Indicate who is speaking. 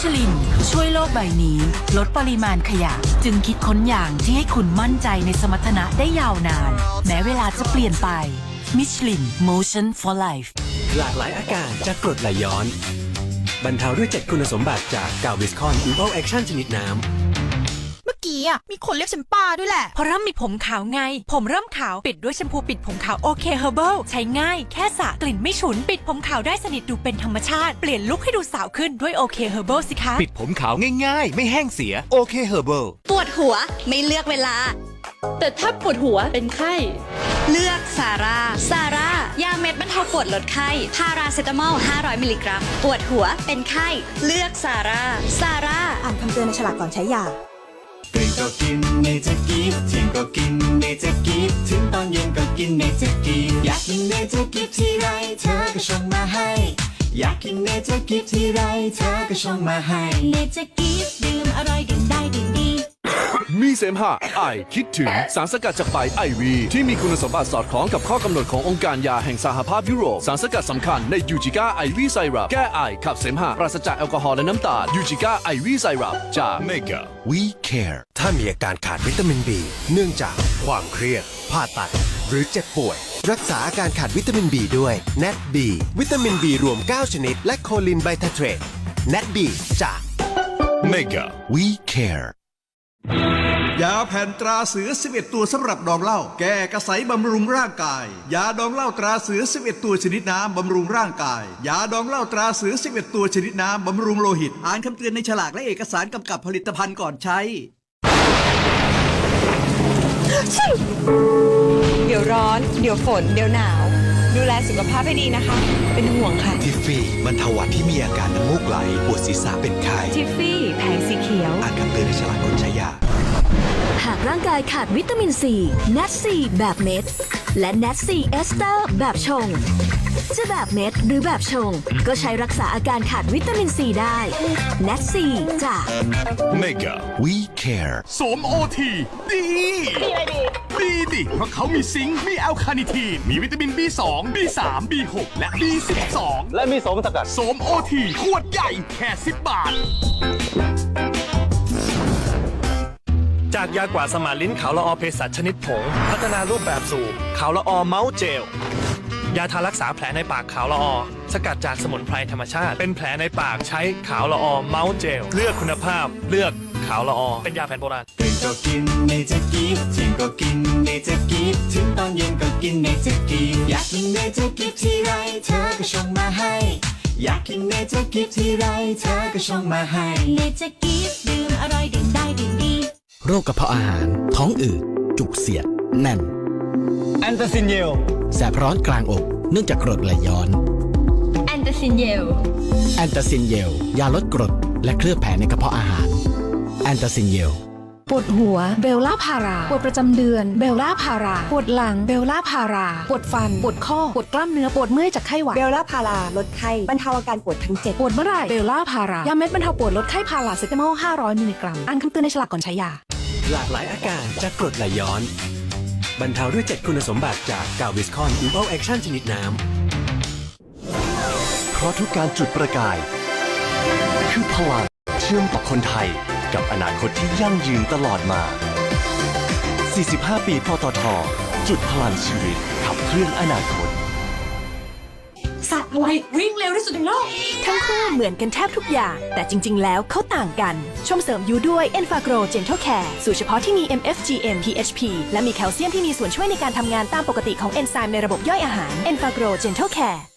Speaker 1: ชลิน ช่วยโลกใบนี้ ลดปริมาณขยะ จึงคิดค้นอย่างที่ให้คุณมั่นใจในสมรรถนะได้ยาวนาน แม้เวลาจะเปลี่ยนไปมิชลิน Motion for Life
Speaker 2: หลากหลายอาการจากกรดไหลย้อน บรรเทาด้วย 7 คุณสมบัติจากกาวิสคอนอีโวแอคชั่นชนิดน้ำ
Speaker 3: กี้อะมีคนเรียกฉันป้าด้วยแหละ
Speaker 4: เพราะเริ่มมีผมขาวไง ผมเริ่มขาวปิดด้วยแชมพูปิดผมขาวโอเคเฮอร์เบิลใช้ง่ายแค่สระกลิ่นไม่ฉุน ปิดผมขาวได้สนิทดูเป็นธรรมชาติ เปลี่ยนลุคให้ดูสาวขึ้นด้วยโอเคเฮอร์เบิลสิคะ
Speaker 5: ปิดผมขาวง่ายๆ ไม่แห้งเสียโอเคเฮอร์เบิล
Speaker 6: ปวดหัวไม่เลือกเวลา
Speaker 7: แต่ถ้าปวดหัวเป็นไข้
Speaker 6: เลือกซาร่าซาร่ายาเม็ดบรรเทาปวดลดไข้พาราเซตามอล 500 มิลลิกรัม ปวดหัวเป็นไข้ เลือกซาร่าซาร่า
Speaker 3: อ่านคำเตือนในฉลากก่อนใช้ยา
Speaker 8: ตื่นก็กินในเจอร์กิฟเที่ยงก็กินในเจอร์กิฟถึงตอนเย็นก็กินในเจอร์กิฟอยากกินในเจอร์กิฟที่ไรเธอก็ชงมาให้ อยากกินเนเจอร์กิฟที่ไรเธอก็ชงมาให้
Speaker 6: เนเจอร์กิฟดื่มอร่อยดื่มได้ดื่มดี
Speaker 9: มีเสมหะไอคิดถึงสารสกัดจากใบไอวีที่มีคุณสมบัติสอดคล้องกับข้อกำหนดขององค์การยาแห่งสหภาพยุโรป สารสกัดสำคัญในยูจิก้าไอวีไซรัปแก้ไอขับเสมหะปราศจากแอลกอฮอล์และน้ำตาลยูจิก้าไอวีไซรัปจาก
Speaker 5: Mega We Care
Speaker 10: ถ้ามีอาการขาดวิตามิน B เนื่องจากความเครียดผ่าตัด หรือเจ็บป่วย รักษาอาการขาดวิตามิน B ด้วย NAT B วิตามิน B รวม 9 ชนิด และโคลินไบเทเทรต NAT B จาก
Speaker 5: Mega We Care
Speaker 11: ยาแผ่นตราเสือ 11 ตัวสำหรับดองเหล้าแก้กระใสบำรุงร่างกาย ยาดองเหล้าตราเสือ 11 ตัวชนิดน้ำบำรุงร่างกาย ยาดองเหล้าตราเสือ 11 ตัวชนิดน้ำบำรุงโลหิต อ่านคำเตือนในฉลากและเอกสารกำกับผลิตภัณฑ์ก่อนใช้
Speaker 4: เดี๋ยวร้อน เดี๋ยวฝน เดี๋ยวหนาว ดูแลสุขภาพให้ดีนะคะ เป็นห่วงค่ะ
Speaker 10: ทิฟฟี่บรรเทาหวัดที่มีอาการน้ำมูกไหล ปวดศีรษะเป็นไข้
Speaker 4: ทิฟฟี่ แผงสีเขียว
Speaker 10: อ่านคำเตือนในฉลากก่อนใช้ยา
Speaker 6: หากร่างกายขาดวิตามินซีเนตซีแบบเม็ด และเนตซีเอสเตอร์แบบชง จะแบบเม็ดหรือแบบชง ก็ใช้รักษาอาการขาดวิตามินซีได้เนตซีจาก
Speaker 5: Mega We Care สมโอทีดี ดีดิ เพราะเขามีซิงค์ มีแอลคาเนิทีน มีวิตามิน B2 B3 B6 และ B12 และมีสมสกัดสมโอทีขวดใหญ่แค่10 บาท
Speaker 12: จากยากว่าสมานลิ้นขาวละออเภสัชชนิดผง พัฒนารูปแบบสูบขาวละออเมาส์เจล ยาทารักษาแผลในปากขาวละออ สกัดจากสมุนไพรธรรมชาติ เป็นแผลในปากใช้ขาวละออเมาส์เจล เลือกคุณภาพ เลือก ขาวละออเป็นยาแผนโบราณ
Speaker 8: ตื่นก็กินเนเจอร์กิฟเที่ยงก็กินเนเจอร์กิฟถึงตอนเย็นก็กินเนเจอร์กิฟอยากกินเนเจอร์กิฟทีไรเธอก็ชงมาให้ อยากกินเนเจอร์กิฟทีไรเธอก็ชงมาให้
Speaker 6: เนเจอร์กิฟดื่มอร่อยดื่มได้ดื่มดี
Speaker 2: โรคกระเพาะอาหาร ท้องอืดจุกเสียดแน่น
Speaker 12: แอนตาซินเยล
Speaker 2: แสบร้อนกลางอกเนื่องจากกรดไหลย้อน
Speaker 7: แอนตาซินเยล
Speaker 2: แอนตาซินเยลยาลดกรดและเคลือบแผลในกระเพาะอาหาร แอนตาซินเยล
Speaker 3: ปวดหัวเบลล่าพารา ปวดประจำเดือนเบลล่าพารา ปวดหลังเบลล่าพารา ปวดฟัน ปวดข้อ ปวดกล้ามเนื้อ ปวดเมื่อยจากไข้หวัด เบลล่าพารา ลดไข้ บรรเทาอาการปวดทั้งเจ็ดปวดเมื่อไหร่เบลล่าพารายาเม็ดบรรเทาปวดลดไข้พาราเซตามอล500มิลลิกรัมอ่านคำเตือนในฉลากก่อนใช้ยา
Speaker 2: หลากหลายอาการจากกรดไหลย้อน บรรเทาด้วย 7 คุณสมบัติจากกาวิสคอนอีโวแอคชั่นชนิดน้ำ
Speaker 10: เพราะทุกการจุดประกาย คือพลังเชื่อมต่อคนไทย กับอนาคตที่ยั่งยืนตลอดมา 45 ปีปตท จุดพลังชีวิตขับเคลื่อนอนาคต
Speaker 4: สัตว์อะไรวิ่งเร็วที่สุดในโลก
Speaker 3: ทั้งคู่เหมือนกันแทบทุกอย่าง แต่จริง ๆ แล้วเขาต่างกัน ชมเสริมยูด้วย e n f a g r o Gentle Care สูตรเฉพาะที่มี MFGM PHP และมีแคลเซียมที่มีส่วนช่วยในการทำงานตามปกติของเอนไซม์ในระบบย่อยอาหาร e n f a g r o Gentle Care